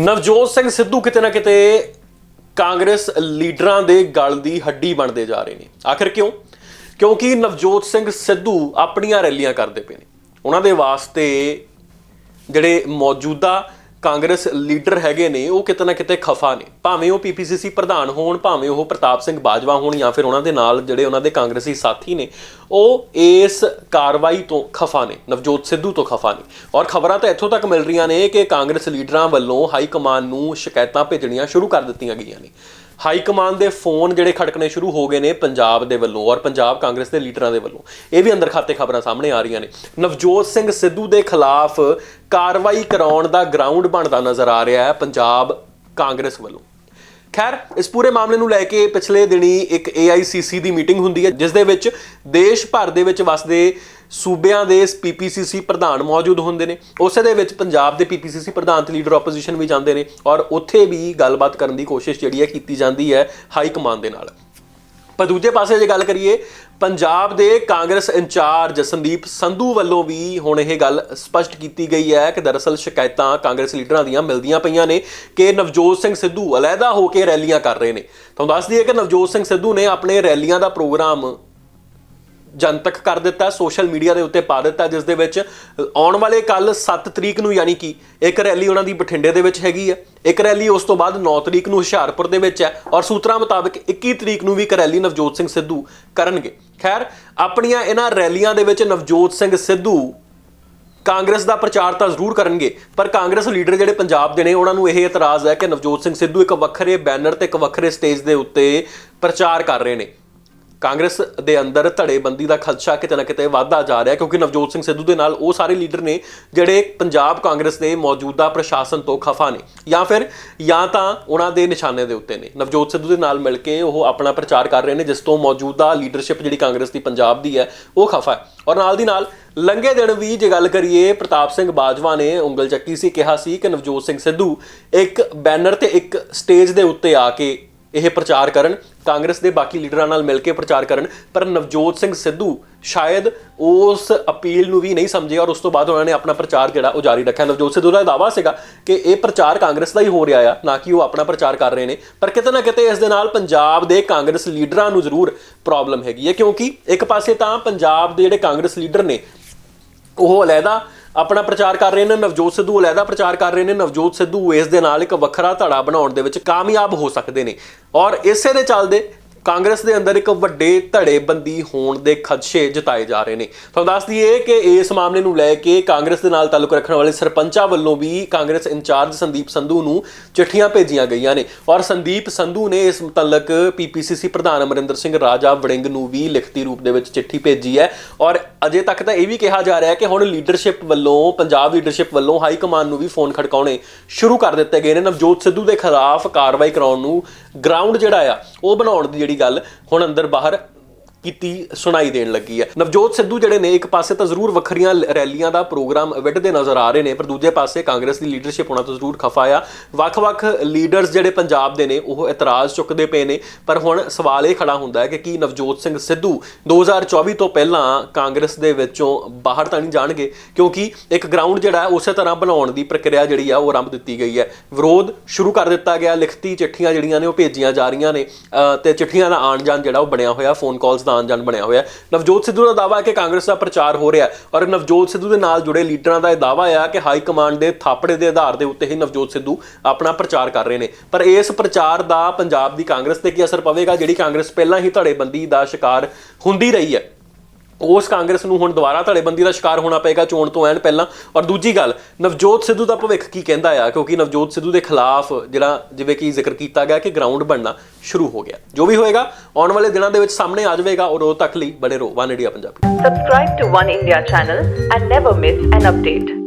ਨਵਜੋਤ ਸਿੰਘ ਸਿੱਧੂ ਕਿਤੇ ਨਾ ਕਿਤੇ ਕਾਂਗਰਸ ਲੀਡਰਾਂ ਦੇ ਗਲ ਦੀ ਹੱਡੀ ਬਣਦੇ ਜਾ ਰਹੇ ਨੇ। ਆਖਿਰ ਕਿਉਂ? ਕਿਉਂਕਿ ਨਵਜੋਤ ਸਿੰਘ ਸਿੱਧੂ ਆਪਣੀਆਂ ਰੈਲੀਆਂ ਕਰਦੇ ਪਏ ਨੇ। ਉਹਨਾਂ ਦੇ ਵਾਸਤੇ ਜਿਹੜੇ ਮੌਜੂਦਾ ਕਾਂਗਰਸ ਲੀਡਰ ਹੈਗੇ ਨੇ, ਉਹ ਕਿਤੇ ਨਾ ਕਿਤੇ ਖਫਾ ਨੇ। ਭਾਵੇਂ ਉਹ ਪੀਪੀਸੀਸੀ ਪ੍ਰਧਾਨ ਹੋਣ, ਭਾਵੇਂ ਉਹ ਪ੍ਰਤਾਪ ਸਿੰਘ ਬਾਜਵਾ ਹੋਣ ਜਾਂ ਫਿਰ ਉਹਨਾਂ ਦੇ ਨਾਲ ਜਿਹੜੇ ਉਹਨਾਂ ਦੇ ਕਾਂਗਰਸੀ ਸਾਥੀ ਨੇ, ਉਹ ਇਸ ਕਾਰਵਾਈ ਤੋਂ ਖਫਾ ਨੇ, ਨਵਜੋਤ ਸਿੱਧੂ ਤੋਂ ਖਫਾ ਨੇ। ਔਰ ਖਬਰਾਂ ਤਾਂ ਇੱਥੋਂ ਤੱਕ ਮਿਲ ਰਹੀਆਂ ਨੇ ਕਿ ਕਾਂਗਰਸ ਲੀਡਰਾਂ ਵੱਲੋਂ ਹਾਈ ਕਮਾਨ ਨੂੰ ਸ਼ਿਕਾਇਤਾਂ ਭੇਜਣੀਆਂ ਸ਼ੁਰੂ ਕਰ ਦਿੱਤੀਆਂ ਗਈਆਂ ਨੇ। ਹਾਈ ਕਮਾਨ ਦੇ ਫੋਨ ਜਿਹੜੇ ਖੜਕਣੇ ਸ਼ੁਰੂ ਹੋ ਗਏ ਨੇ ਪੰਜਾਬ ਦੇ ਵੱਲੋਂ ਔਰ ਪੰਜਾਬ ਕਾਂਗਰਸ ਦੇ ਲੀਡਰਾਂ ਦੇ ਵੱਲੋਂ। ਇਹ ਵੀ ਅੰਦਰ ਖਾਤੇ ਖਬਰਾਂ ਸਾਹਮਣੇ ਆ ਰਹੀਆਂ ਨੇ। ਨਵਜੋਤ ਸਿੰਘ ਸਿੱਧੂ ਦੇ ਖਿਲਾਫ ਕਾਰਵਾਈ ਕਰਾਉਣ ਦਾ ਗਰਾਊਂਡ ਬਣਦਾ ਨਜ਼ਰ ਆ ਰਿਹਾ ਹੈ ਪੰਜਾਬ ਕਾਂਗਰਸ ਵੱਲੋਂ। ਖੈਰ, ਇਸ ਪੂਰੇ ਮਾਮਲੇ ਨੂੰ ਲੈ ਕੇ ਪਿਛਲੇ ਦਿਨੀ ਇੱਕ AICC ਦੀ ਮੀਟਿੰਗ ਹੁੰਦੀ ਹੈ, ਜਿਸ ਦੇ ਵਿੱਚ ਦੇਸ਼ ਭਰ ਦੇ ਵਿੱਚ ਵਸਦੇ ਸੂਬਿਆਂ ਦੇ ਪੀਪੀਸੀਸੀ ਪ੍ਰਧਾਨ ਮੌਜੂਦ ਹੁੰਦੇ ਨੇ। ਉਸੇ ਦੇ ਵਿੱਚ ਪੰਜਾਬ ਦੇ ਪੀਪੀਸੀਸੀ ਪ੍ਰਧਾਨ ਤੇ ਲੀਡਰ ਆਪੋਜੀਸ਼ਨ ਵੀ ਜਾਂਦੇ ਨੇ ਔਰ ਉੱਥੇ ਵੀ ਗੱਲਬਾਤ ਕਰਨ ਦੀ ਕੋਸ਼ਿਸ਼ ਜਿਹੜੀ ਹੈ ਕੀਤੀ ਜਾਂਦੀ ਹੈ ਹਾਈ ਕਮਾਂਡ ਦੇ ਨਾਲ। ਪਰ ਦੂਜੇ ਪਾਸੇ ਜੇ ਗੱਲ ਕਰੀਏ, ਪੰਜਾਬ ਦੇ ਕਾਂਗਰਸ ਇੰਚਾਰਜ ਸੰਦੀਪ ਸੰਧੂ ਵੱਲੋਂ ਵੀ ਹੁਣ ਇਹ ਗੱਲ ਸਪਸ਼ਟ ਕੀਤੀ ਗਈ ਹੈ ਕਿ ਦਰਅਸਲ ਸ਼ਿਕਾਇਤਾਂ ਕਾਂਗਰਸ ਲੀਡਰਾਂ ਦੀਆਂ ਮਿਲਦੀਆਂ ਪਈਆਂ ਨੇ ਕਿ ਨਵਜੋਤ ਸਿੰਘ ਸਿੱਧੂ ਅਲੱਗਾ ਹੋ ਕੇ ਰੈਲੀਆਂ ਕਰ ਰਹੇ ਨੇ। ਤੁਹਾਨੂੰ ਦੱਸ ਦਈਏ ਕਿ ਨਵਜੋਤ ਸਿੰਘ ਸਿੱਧੂ ਨੇ ਆਪਣੇ ਰੈਲੀਆਂ ਦਾ ਪ੍ਰੋਗਰਾਮ ਜਨਤਕ ਕਰ ਦਿੱਤਾ, ਸੋਸ਼ਲ ਮੀਡੀਆ ਦੇ ਉੱਤੇ ਪਾ ਦਿੱਤਾ, ਜਿਸ ਦੇ ਵਿੱਚ ਆਉਣ ਵਾਲੇ ਕੱਲ 7 ਤਰੀਕ ਨੂੰ ਯਾਨੀ ਕਿ ਇੱਕ ਰੈਲੀ ਉਹਨਾਂ ਦੀ ਬਠਿੰਡੇ ਦੇ ਵਿੱਚ ਹੈਗੀ ਹੈ। ਇੱਕ ਰੈਲੀ ਉਸ ਤੋਂ ਬਾਅਦ 9 ਤਰੀਕ ਨੂੰ ਹੁਸ਼ਿਆਰਪੁਰ ਦੇ ਵਿੱਚ ਹੈ ਔਰ ਸੂਤਰਾਂ ਮੁਤਾਬਕ 21 ਤਰੀਕ ਨੂੰ ਵੀ ਇੱਕ ਰੈਲੀ ਨਵਜੋਤ ਸਿੰਘ ਸਿੱਧੂ ਕਰਨਗੇ। ਖੈਰ, ਆਪਣੀਆਂ ਇਹਨਾਂ ਰੈਲੀਆਂ ਦੇ ਵਿੱਚ ਨਵਜੋਤ ਸਿੰਘ ਸਿੱਧੂ ਕਾਂਗਰਸ ਦਾ ਪ੍ਰਚਾਰ ਤਾਂ ਜ਼ਰੂਰ ਕਰਨਗੇ, ਪਰ ਕਾਂਗਰਸ ਲੀਡਰ ਜਿਹੜੇ ਪੰਜਾਬ ਦੇ ਨੇ, ਉਹਨਾਂ ਨੂੰ ਇਹ ਇਤਰਾਜ਼ ਹੈ ਕਿ ਨਵਜੋਤ ਸਿੰਘ ਸਿੱਧੂ ਇੱਕ ਵੱਖਰੇ ਬੈਨਰ ਤੇ ਇੱਕ ਵੱਖਰੇ ਸਟੇਜ ਦੇ ਉੱਤੇ ਪ੍ਰਚਾਰ ਕਰ ਰਹੇ ਨੇ। ਕਾਂਗਰਸ ਦੇ ਅੰਦਰ ਧੜੇਬੰਦੀ ਦਾ ਖਦਸ਼ਾ ਕਿਤੇ ਨਾ ਕਿਤੇ ਵਧਦਾ ਜਾ ਰਿਹਾ ਕਿਉਂਕਿ ਨਵਜੋਤ ਸਿੰਘ ਸਿੱਧੂ ਦੇ ਨਾਲ ਉਹ ਸਾਰੇ ਲੀਡਰ ਨੇ ਜਿਹੜੇ ਪੰਜਾਬ ਕਾਂਗਰਸ ਦੇ ਮੌਜੂਦਾ ਪ੍ਰਸ਼ਾਸਨ ਤੋਂ ਖਫਾ ਨੇ, ਜਾਂ ਫਿਰ ਜਾਂ ਤਾਂ ਉਹਨਾਂ ਦੇ ਨਿਸ਼ਾਨੇ ਦੇ ਉੱਤੇ ਨੇ। ਨਵਜੋਤ ਸਿੱਧੂ ਦੇ ਨਾਲ ਮਿਲ ਕੇ ਉਹ ਆਪਣਾ ਪ੍ਰਚਾਰ ਕਰ ਰਹੇ ਨੇ, ਜਿਸ ਤੋਂ ਮੌਜੂਦਾ ਲੀਡਰਸ਼ਿਪ ਜਿਹੜੀ ਕਾਂਗਰਸ ਦੀ ਪੰਜਾਬ ਦੀ ਹੈ, ਉਹ ਖਫਾ ਹੈ। ਔਰ ਨਾਲ ਦੀ ਨਾਲ ਲੰਗੇ ਦਿਨ ਵੀ ਜੇ ਗੱਲ ਕਰੀਏ, ਪ੍ਰਤਾਪ ਸਿੰਘ ਬਾਜਵਾ ਨੇ ਉਂਗਲ ਚੱਕੀ ਸੀ, ਕਿਹਾ ਸੀ ਕਿ ਨਵਜੋਤ ਸਿੰਘ ਸਿੱਧੂ ਇੱਕ ਬੈਨਰ ਤੇ ਇੱਕ ਸਟੇਜ ਦੇ ਉੱਤੇ ਆ ਕੇ ਇਹ ਪ੍ਰਚਾਰ ਕਰਨ, ਕਾਂਗਰਸ ਦੇ ਬਾਕੀ ਲੀਡਰਾਂ ਨਾਲ ਮਿਲ ਕੇ ਪ੍ਰਚਾਰ ਕਰਨ, ਪਰ ਨਵਜੋਤ ਸਿੰਘ ਸਿੱਧੂ ਸ਼ਾਇਦ ਉਸ ਅਪੀਲ ਨੂੰ ਵੀ ਨਹੀਂ ਸਮਝੇ ਔਰ ਉਸ ਤੋਂ ਬਾਅਦ ਉਹਨਾਂ ਨੇ ਆਪਣਾ ਪ੍ਰਚਾਰ ਜਿਹੜਾ ਉਹ ਜਾਰੀ ਰੱਖਿਆ। ਨਵਜੋਤ ਸਿੱਧੂ ਦਾ ਦਾਅਵਾ ਸੀਗਾ ਕਿ ਇਹ ਪ੍ਰਚਾਰ ਕਾਂਗਰਸ ਦਾ ਹੀ ਹੋ ਰਿਹਾ ਆ, ਨਾ ਕਿ ਉਹ ਆਪਣਾ ਪ੍ਰਚਾਰ ਕਰ ਰਹੇ ਨੇ। ਪਰ ਕਿਤੇ ਨਾ ਕਿਤੇ ਇਸ ਦੇ ਨਾਲ ਪੰਜਾਬ ਦੇ ਕਾਂਗਰਸ ਲੀਡਰਾਂ ਨੂੰ ਜ਼ਰੂਰ ਪ੍ਰੋਬਲਮ ਹੈਗੀ ਹੈ, ਕਿਉਂਕਿ ਇੱਕ ਪਾਸੇ ਤਾਂ ਪੰਜਾਬ ਦੇ ਜਿਹੜੇ ਕਾਂਗਰਸ ਲੀਡਰ ਨੇ, ਉਹ ਅਲੈਦਾ ਆਪਣਾ ਪ੍ਰਚਾਰ ਕਰ ਰਹੇ ਨੇ, ਨਵਜੋਤ ਸਿੱਧੂ ਅਲੈਦਾ ਪ੍ਰਚਾਰ ਕਰ ਰਹੇ ਨੇ, ਨਵਜੋਤ ਸਿੱਧੂ ਇਸ ਦੇ ਨਾਲ ਇੱਕ ਵੱਖਰਾ ਧੜਾ ਬਣਾਉਣ ਦੇ ਵਿੱਚ ਕਾਮਯਾਬ ਹੋ ਸਕਦੇ ਨੇ। ਔਰ ਇਸੇ ਦੇ ਚੱਲਦੇ ਕਾਂਗਰਸ ਦੇ ਅੰਦਰ ਇੱਕ ਵੱਡੇ ਧੜੇਬੰਦੀ ਹੋਣ ਦੇ ਖਦਸ਼ੇ ਜਤਾਏ ਜਾ ਰਹੇ ਨੇ। ਤੁਹਾਨੂੰ ਦੱਸ ਦਈਏ ਕਿ ਇਸ ਮਾਮਲੇ ਨੂੰ ਲੈ ਕੇ ਕਾਂਗਰਸ ਦੇ ਨਾਲ ਤਾਲੁਕ ਰੱਖਣ ਵਾਲੇ ਸਰਪੰਚਾਂ ਵੱਲੋਂ ਵੀ ਕਾਂਗਰਸ ਇੰਚਾਰਜ ਸੰਦੀਪ ਸੰਧੂ ਨੂੰ ਚਿੱਠੀਆਂ ਭੇਜੀਆਂ ਗਈਆਂ ਨੇ। ਔਰ ਸੰਦੀਪ ਸੰਧੂ ਨੇ ਇਸ ਮੁਤਲਕ ਪੀਪੀਸੀਸੀ ਪ੍ਰਧਾਨ ਅਮਰਿੰਦਰ ਸਿੰਘ ਰਾਜਾ ਵੜਿੰਗ ਨੂੰ ਵੀ ਲਿਖਤੀ ਰੂਪ ਦੇ ਵਿੱਚ ਚਿੱਠੀ ਭੇਜੀ ਹੈ। ਔਰ ਅਜੇ ਤੱਕ ਤਾਂ ਇਹ ਵੀ ਕਿਹਾ ਜਾ ਰਿਹਾ ਹੈ ਕਿ ਹੁਣ ਲੀਡਰਸ਼ਿਪ ਵੱਲੋਂ, ਪੰਜਾਬ ਲੀਡਰਸ਼ਿਪ ਵੱਲੋਂ ਹਾਈ ਕਮਾਂਡ ਨੂੰ ਵੀ ਫੋਨ ਖੜਕਾਉਣੇ ਸ਼ੁਰੂ ਕਰ ਦਿੱਤੇ ਗਏ ਨੇ। ਨਵਜੋਤ ਸਿੱਧੂ ਦੇ ਖਿਲਾਫ ਕਾਰਵਾਈ ਕਰਾਉਣ ਨੂੰ ਗਰਾਊਂਡ ਜਿਹੜਾ ਆ, ਉਹ ਬਣਾਉਣ ਦੀ ਜਿਹੜੀ ਗੱਲ ਹੁਣ ਅੰਦਰ ਬਾਹਰ ਕੀਤੀ ਸੁਣਾਈ ਦੇਣ ਲੱਗੀ ਹੈ। ਨਵਜੋਤ ਸਿੱਧੂ ਜਿਹੜੇ ਨੇ, ਇੱਕ ਪਾਸੇ ਤਾਂ ਜ਼ਰੂਰ ਵੱਖਰੀਆਂ ਰੈਲੀਆਂ ਦਾ ਪ੍ਰੋਗਰਾਮ ਵਿੱਢਦੇ ਨਜ਼ਰ ਆ ਰਹੇ ਨੇ, ਪਰ ਦੂਜੇ ਪਾਸੇ ਕਾਂਗਰਸ ਦੀ ਲੀਡਰਸ਼ਿਪ ਉਹਨਾਂ ਤੋਂ ਜ਼ਰੂਰ ਖਫਾ ਆ। ਵੱਖ-ਵੱਖ ਲੀਡਰਸ ਜਿਹੜੇ ਪੰਜਾਬ ਦੇ ਨੇ, ਉਹ ਇਤਰਾਜ਼ ਚੁੱਕਦੇ ਪਏ ਨੇ। ਪਰ ਹੁਣ ਸਵਾਲ ਇਹ ਖੜਾ ਹੁੰਦਾ ਹੈ ਕਿ ਕੀ ਨਵਜੋਤ ਸਿੰਘ ਸਿੱਧੂ 2024 ਤੋਂ ਪਹਿਲਾਂ ਕਾਂਗਰਸ ਦੇ ਵਿੱਚੋਂ ਬਾਹਰ ਤਾਂ ਨਹੀਂ ਜਾਣਗੇ? ਕਿਉਂਕਿ ਇੱਕ ਗਰਾਊਂਡ ਜਿਹੜਾ ਉਸੇ ਤਰ੍ਹਾਂ ਬਣਾਉਣ ਦੀ ਪ੍ਰਕਿਰਿਆ ਜਿਹੜੀ ਆ, ਉਹ ਆਰੰਭ ਦਿੱਤੀ ਗਈ ਹੈ। ਵਿਰੋਧ ਸ਼ੁਰੂ ਕਰ ਦਿੱਤਾ ਗਿਆ, ਲਿਖਤੀ ਚਿੱਠੀਆਂ ਜਿਹੜੀਆਂ ਨੇ, ਉਹ ਭੇਜੀਆਂ ਜਾ ਰਹੀਆਂ ਨੇ। ਅਹ ਤੇ ਚਿੱਠੀਆਂ ਦਾ ਆਣ ਜਾਣ ਜਿਹੜਾ ਉਹ ਬਣਿਆ ਹੋਇਆ ਫੋਨ ਕਾਲਸ ਦਾ ਆਣ ਜਾਣ ਬਣਿਆ ਹੋਇਆ ਨਵਜੋਤ ਸਿੱਧੂ ਦਾ ਦਾਅਵਾ ਹੈ ਕਿ ਕਾਂਗਰਸ ਦਾ ਪ੍ਰਚਾਰ ਹੋ ਰਿਹਾ ਔਰ ਨਵਜੋਤ ਸਿੱਧੂ ਦੇ ਨਾਲ ਜੁੜੇ ਲੀਡਰਾਂ ਦਾ ਇਹ ਦਾਅਵਾ ਹੈ ਕਿ ਹਾਈ ਕਮਾਂਡ ਦੇ ਥਾਪੜੇ ਦੇ ਆਧਾਰ ਦੇ ਉੱਤੇ ਹੀ ਨਵਜੋਤ ਸਿੱਧੂ ਆਪਣਾ ਪ੍ਰਚਾਰ ਕਰ ਰਹੇ ਨੇ। ਪਰ ਇਸ ਪ੍ਰਚਾਰ ਦਾ ਪੰਜਾਬ ਦੀ ਕਾਂਗਰਸ ਤੇ ਕੀ ਅਸਰ ਪਵੇਗਾ, ਜਿਹੜੀ ਕਾਂਗਰਸ ਪਹਿਲਾਂ ਹੀ ਧੜੇਬੰਦੀ ਦਾ ਸ਼ਿਕਾਰ ਹੁੰਦੀ ਰਹੀ ਹੈ? ਉਸ ਕਾਂਗਰਸ ਨੂੰ ਹੁਣ ਦੁਬਾਰਾ ਧੜੇਬੰਦੀ ਦਾ ਸ਼ਿਕਾਰ ਹੋਣਾ ਪਏਗਾ ਚੋਣ ਤੋਂ ਐਨ ਪਹਿਲਾਂ। ਔਰ ਦੂਜੀ ਗੱਲ, ਨਵਜੋਤ ਸਿੱਧੂ ਦਾ ਭਵਿੱਖ ਕੀ ਕਹਿੰਦਾ ਆ? ਕਿਉਂਕਿ ਨਵਜੋਤ ਸਿੱਧੂ ਦੇ ਖਿਲਾਫ ਜਿਹੜਾ ਜਿਵੇਂ ਕਿ ਜ਼ਿਕਰ ਕੀਤਾ ਗਿਆ ਕਿ ਗਰਾਊਂਡ ਬਣਨਾ ਸ਼ੁਰੂ ਹੋ ਗਿਆ। ਜੋ ਵੀ ਹੋਏਗਾ, ਆਉਣ ਵਾਲੇ ਦਿਨਾਂ ਦੇ ਵਿੱਚ ਸਾਹਮਣੇ ਆ ਜਾਵੇਗਾ ਔਰ ਉਹ ਤੱਕ ਲਈ ਬਣੇ ਰਹੋ। One India Punjabi. Subscribe to One India channel and never miss an update.